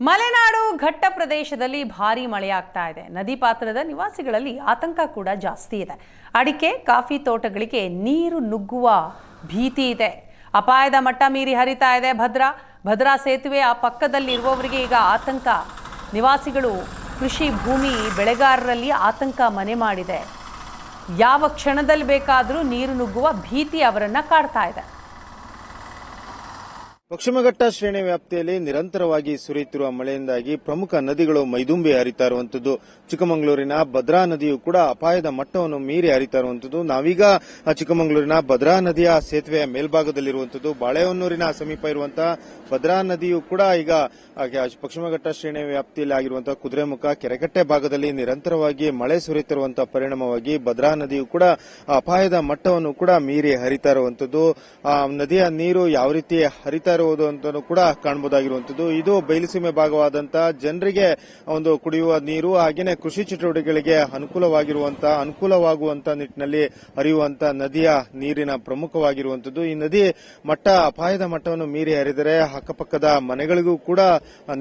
ಮಲೆನಾಡು ಘಟ್ಟ ಪ್ರದೇಶದಲ್ಲಿ ಭಾರಿ ಮಳೆಯಾಗ್ತಾ ಇದೆ. ನದಿ ಪಾತ್ರದ ನಿವಾಸಿಗಳಲ್ಲಿ ಆತಂಕ ಕೂಡ ಜಾಸ್ತಿ ಇದೆ. ಅಡಿಕೆ, ಕಾಫಿ ತೋಟಗಳಿಗೆ ನೀರು ನುಗ್ಗುವ ಭೀತಿ ಇದೆ. ಅಪಾಯದ ಮಟ್ಟ ಮೀರಿ ಹರಿತಾ ಇದೆ ಭದ್ರಾ. ಭದ್ರಾ ಸೇತುವೆ ಆ ಪಕ್ಕದಲ್ಲಿರುವವರಿಗೆ ಈಗ ಆತಂಕ. ನಿವಾಸಿಗಳು ಕೃಷಿ ಭೂಮಿ ಬೆಳೆಗಾರರಲ್ಲಿ ಆತಂಕ ಮನೆ ಮಾಡಿದೆ. ಯಾವ ಕ್ಷಣದಲ್ಲಿ ಬೇಕಾದರೂ ನೀರು ನುಗ್ಗುವ ಭೀತಿ ಅವರನ್ನು ಕಾಡ್ತಾ ಇದೆ. ಪಶ್ಚಿಮಘಟ್ಟ ಶ್ರೇಣಿ ವ್ಯಾಪ್ತಿಯಲ್ಲಿ ನಿರಂತರವಾಗಿ ಸುರಿಯುತ್ತಿರುವ ಮಳೆಯಿಂದಾಗಿ ಪ್ರಮುಖ ನದಿಗಳು ಮೈದುಂಬಿ ಹರಿತಾ ಇರುವಂತದ್ದು. ಚಿಕ್ಕಮಗಳೂರಿನ ಭದ್ರಾ ನದಿಯು ಕೂಡ ಅಪಾಯದ ಮಟ್ಟವನ್ನು ಮೀರಿ ಹರಿತಾ ಇರುವಂತದ್ದು. ನಾವೀಗ ಚಿಕ್ಕಮಗಳೂರಿನ ಭದ್ರಾ ನದಿಯ ಸೇತುವೆಯ ಮೇಲ್ಭಾಗದಲ್ಲಿರುವಂತದ್ದು. ಬಾಳೆಹೊನ್ನೂರಿನ ಸಮೀಪ ಇರುವಂತಹ ಭದ್ರಾ ನದಿಯು ಕೂಡ ಈಗ ಪಶ್ಚಿಮಘಟ್ಟ ಶ್ರೇಣಿ ವ್ಯಾಪ್ತಿಯಲ್ಲಿ ಆಗಿರುವಂತಹ ಕುದುರೆಮುಖ ಕೆರೆಕಟ್ಟೆ ಭಾಗದಲ್ಲಿ ನಿರಂತರವಾಗಿ ಮಳೆ ಸುರಿಯುತ್ತಿರುವಂತಹ ಪರಿಣಾಮವಾಗಿ ಭದ್ರಾ ನದಿಯು ಕೂಡ ಅಪಾಯದ ಮಟ್ಟವನ್ನು ಕೂಡ ಮೀರಿ ಹರಿತಾ ಇರುವಂತದ್ದು. ನದಿಯ ನೀರು ಯಾವ ರೀತಿ ಹರಿತಾ ಇರುವುದು ಅಂತಲೂ ಕೂಡ ಕಾಣಬಹುದಾಗಿರುವಂತದ್ದು ಇದು ಬಯಲುಸೀಮೆ ಭಾಗವಾದಂತಹ ಜನರಿಗೆ ಒಂದು ಕುಡಿಯುವ ನೀರು, ಹಾಗೇನೆ ಕೃಷಿ ಚಟುವಟಿಕೆಗಳಿಗೆ ಅನುಕೂಲವಾಗಿರುವಂತಹ ಅನುಕೂಲವಾಗುವಂತಹ ನಿಟ್ಟಿನಲ್ಲಿ ಹರಿಯುವಂತಹ ನದಿಯ ನೀರಿನ ಪ್ರಮುಖವಾಗಿರುವಂತದ್ದು ಈ ನದಿ ಮಟ್ಟ, ಅಪಾಯದ ಮಟ್ಟವನ್ನು ಮೀರಿ ಹರಿದರೆ ಅಕ್ಕಪಕ್ಕದ ಮನೆಗಳಿಗೂ ಕೂಡ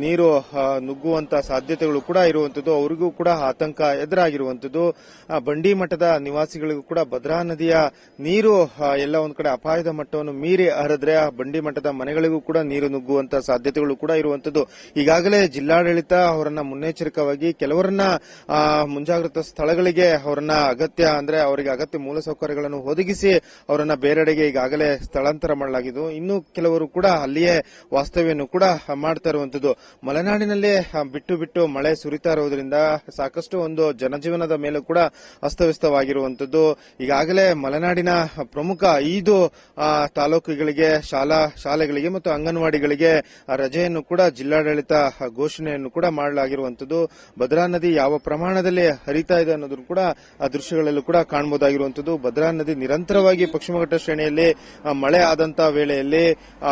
ನೀರು ನುಗ್ಗುವಂತಹ ನುಗ್ಗುವಂತ ಸಾಧ್ಯತೆಗಳು ಕೂಡ ಇರುವಂತದ್ದು ಅವರಿಗೂ ಕೂಡ ಆತಂಕ ಎದುರಾಗಿರುವಂತದ್ದು ಬಂಡಿ ಮಠದ ನಿವಾಸಿಗಳಿಗೂ ಕೂಡ ಭದ್ರಾ ನದಿಯ ನೀರು ಎಲ್ಲ ಒಂದ್ ಕಡೆ ಅಪಾಯದ ಮಟ್ಟವನ್ನು ಮೀರಿ ಹರಿದ್ರೆ ಬಂಡಿ ಮಠದ ಮನೆಗಳಿಗೂ ಕೂಡ ನೀರು ನುಗ್ಗುವಂತ ಸಾಧ್ಯತೆಗಳು ಕೂಡ ಇರುವಂತದ್ದು. ಈಗಾಗಲೇ ಜಿಲ್ಲಾಡಳಿತ ಅವರನ್ನ ಮುನ್ನೆಚ್ಚರಿಕವಾಗಿ ಕೆಲವರನ್ನ ಮುಂಜಾಗ್ರತಾ ಸ್ಥಳಗಳಿಗೆ ಅವರನ್ನ ಅಗತ್ಯ ಅಂದ್ರೆ ಅವರಿಗೆ ಅಗತ್ಯ ಮೂಲಸೌಕರ್ಯಗಳನ್ನು ಒದಗಿಸಿ ಅವರನ್ನ ಬೇರೆಡೆಗೆ ಈಗಾಗಲೇ ಸ್ಥಳಾಂತರ ಮಾಡಲಾಗಿದ್ದು, ಇನ್ನು ಕೆಲವರು ಕೂಡ ಅಲ್ಲಿಯೇ ವಾಸ್ತವ್ಯವನ್ನು ಕೂಡ ಮಾಡ್ತಾ ಇರುವಂತದ್ದು. ಮಲೆನಾಡಿನಲ್ಲಿ ಬಿಟ್ಟು ಬಿಟ್ಟು ಮಳೆ ಸುರಿತಾ ಇರುವುದರಿಂದ ಸಾಕಷ್ಟು ಒಂದು ಜನಜೀವನದ ಮೇಲೂ ಕೂಡ ಅಸ್ತವ್ಯಸ್ತವಾಗಿರುವಂತದ್ದು. ಈಗಾಗಲೇ ಮಲೆನಾಡಿನ ಪ್ರಮುಖ ಐದು ತಾಲೂಕುಗಳಿಗೆ ಶಾಲಾ, ಶಾಲೆಗಳಿಗೆ ಮತ್ತು ಅಂಗನವಾಡಿಗಳಿಗೆ ರಜೆಯನ್ನು ಕೂಡ ಜಿಲ್ಲಾಡಳಿತ ಘೋಷಣೆಯನ್ನು ಕೂಡ ಮಾಡಲಾಗಿರುವಂತದ್ದು. ಭದ್ರಾ ನದಿ ಯಾವ ಪ್ರಮಾಣದಲ್ಲಿ ಹರಿತಾ ಇದೆ ಅನ್ನೋದನ್ನು ಕೂಡ ಆ ದೃಶ್ಯಗಳಲ್ಲೂ ಕೂಡ ಕಾಣಬಹುದಾಗಿರುವಂತದ್ದು ಭದ್ರಾ ನದಿ ನಿರಂತರವಾಗಿ ಪಶ್ಚಿಮಘಟ್ಟ ಶ್ರೇಣಿಯಲ್ಲಿ ಆ, ಮಳೆ ಆದಂತಹ ವೇಳೆಯಲ್ಲಿ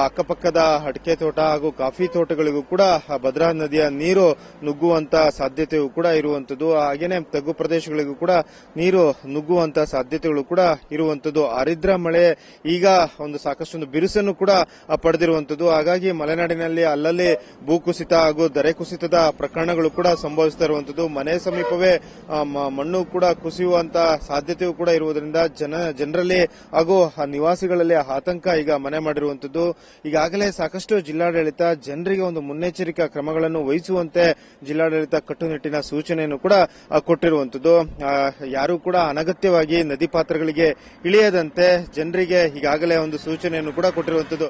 ಅಕ್ಕಪಕ್ಕದ ಅಡಿಕೆ ತೋಟ ಹಾಗೂ ಕಾಫಿ ತೋಟಗಳಿಗೂ ಕೂಡ ಭದ್ರಾ ನದಿಯ ನೀರು ನುಗ್ಗುವಂತಹ ಸಾಧ್ಯತೆಯೂ ಕೂಡ ಇರುವಂತದ್ದು. ಹಾಗೇನೆ ತಗ್ಗು ಪ್ರದೇಶಗಳಿಗೂ ಕೂಡ ನೀರು ನುಗ್ಗುವಂತಹ ಸಾಧ್ಯತೆಗಳು ಕೂಡ ಇರುವಂತದ್ದು. ಆರಿದ್ರ ಮಳೆ ಈಗ ಒಂದು ಸಾಕಷ್ಟೊಂದು ಬಿರುಸನ್ನು ಕೂಡ ಆ, ಪಡೆದಿರುವಂತದ್ದು ಹಾಗಾಗಿ ಮಲೆನಾಡಿನಲ್ಲಿ ಅಲ್ಲಲ್ಲಿ ಭೂಕುಸಿತ ಹಾಗೂ ದರೆ ಕುಸಿತದ ಪ್ರಕರಣಗಳು ಕೂಡ ಸಂಭವಿಸ್ತಾ ಇರುವಂತದ್ದು. ಮನೆ ಸಮೀಪವೇ ಮಣ್ಣು ಕೂಡ ಕುಸಿಯುವಂತ ಸಾಧ್ಯತೆಯೂ ಕೂಡ ಇರುವುದರಿಂದ ಜನ, ಜನರಲ್ಲಿ ಹಾಗೂ ನಿವಾಸಿಗಳಲ್ಲಿ ಆತಂಕ ಈಗ ಮನೆ ಮಾಡಿರುವಂತದ್ದು. ಈಗಾಗಲೇ ಸಾಕಷ್ಟು ಜಿಲ್ಲಾಡಳಿತ ಜನರಿಗೆ ಒಂದು ಮುನ್ನೆಚ್ಚರಿಕಾ ಕ್ರಮಗಳನ್ನು ವಹಿಸುವಂತೆ ಜಿಲ್ಲಾಡಳಿತ ಕಟ್ಟುನಿಟ್ಟಿನ ಸೂಚನೆಯನ್ನು ಕೂಡ ಕೊಟ್ಟಿರುವಂತದ್ದು. ಯಾರು ಕೂಡ ಅನಗತ್ಯವಾಗಿ ನದಿ ಪಾತ್ರಗಳಿಗೆ ಇಳಿಯದಂತೆ ಜನರಿಗೆ ಈಗಾಗಲೇ ಒಂದು ಸೂಚನೆಯನ್ನು ಕೂಡ ಕೊಟ್ಟಿರುವಂತದ್ದು.